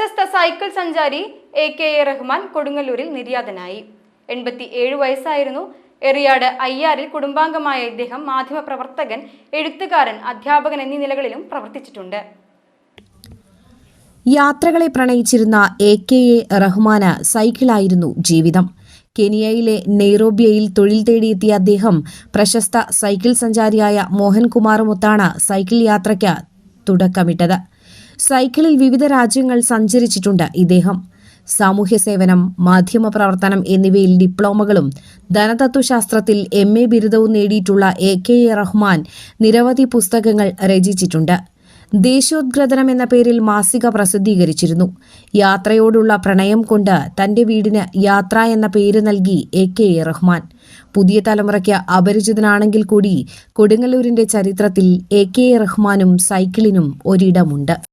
പ്രശസ്ത സൈക്കിൾ സഞ്ചാരി A K A Rahman കൊടുങ്ങല്ലൂരിൽ നിര്യാതനായി. എൺപത്തി ഏഴ് വയസ്സായിരുന്നു. എറിയാട് അയ്യാറിൽ കുടുംബാംഗമായ ഇദ്ദേഹം മാധ്യമപ്രവർത്തകൻ എഴുത്തുകാരൻ അധ്യാപകൻ എന്നീ നിലകളിലും പ്രവർത്തിച്ചിട്ടുണ്ട്. യാത്രകളെ പ്രണയിച്ചിരുന്ന എ കെ എ റഹ്മാന് സൈക്കിളായിരുന്നു ജീവിതം. കെനിയയിലെ നെയ്റോബിയയിൽ തൊഴിൽ തേടിയെത്തിയ അദ്ദേഹം പ്രശസ്ത സൈക്കിൾ സഞ്ചാരിയായ മോഹൻകുമാറുമൊത്താണ് സൈക്കിൾ യാത്രയ്ക്ക് തുടക്കമിട്ടത്. സൈക്കിളിൽ വിവിധ രാജ്യങ്ങൾ സഞ്ചരിച്ചിട്ടുണ്ട് ഇദ്ദേഹം. സാമൂഹ്യ സേവനം മാധ്യമ പ്രവർത്തനം എന്നിവയിൽ ഡിപ്ലോമകളും ധനതത്വശാസ്ത്രത്തിൽ എം എ ബിരുദവും നേടിയിട്ടുള്ള എ കെ എ റഹ്മാൻ നിരവധി പുസ്തകങ്ങൾ രചിച്ചിട്ടുണ്ട്. ദേശോദ്ഗ്രഥനം എന്ന പേരിൽ മാസിക പ്രസിദ്ധീകരിച്ചിരുന്നു. യാത്രയോടുള്ള പ്രണയം കൊണ്ട് തന്റെ വീടിന് യാത്ര എന്ന പേര് നൽകി എ കെ എ റഹ്മാൻ. പുതിയ തലമുറയ്ക്ക് അപരിചിതനാണെങ്കിൽ കൂടി കൊടുങ്ങല്ലൂരിന്റെ ചരിത്രത്തിൽ എ കെ എ റഹ്മാനും സൈക്കിളിനും ഒരിടമുണ്ട്.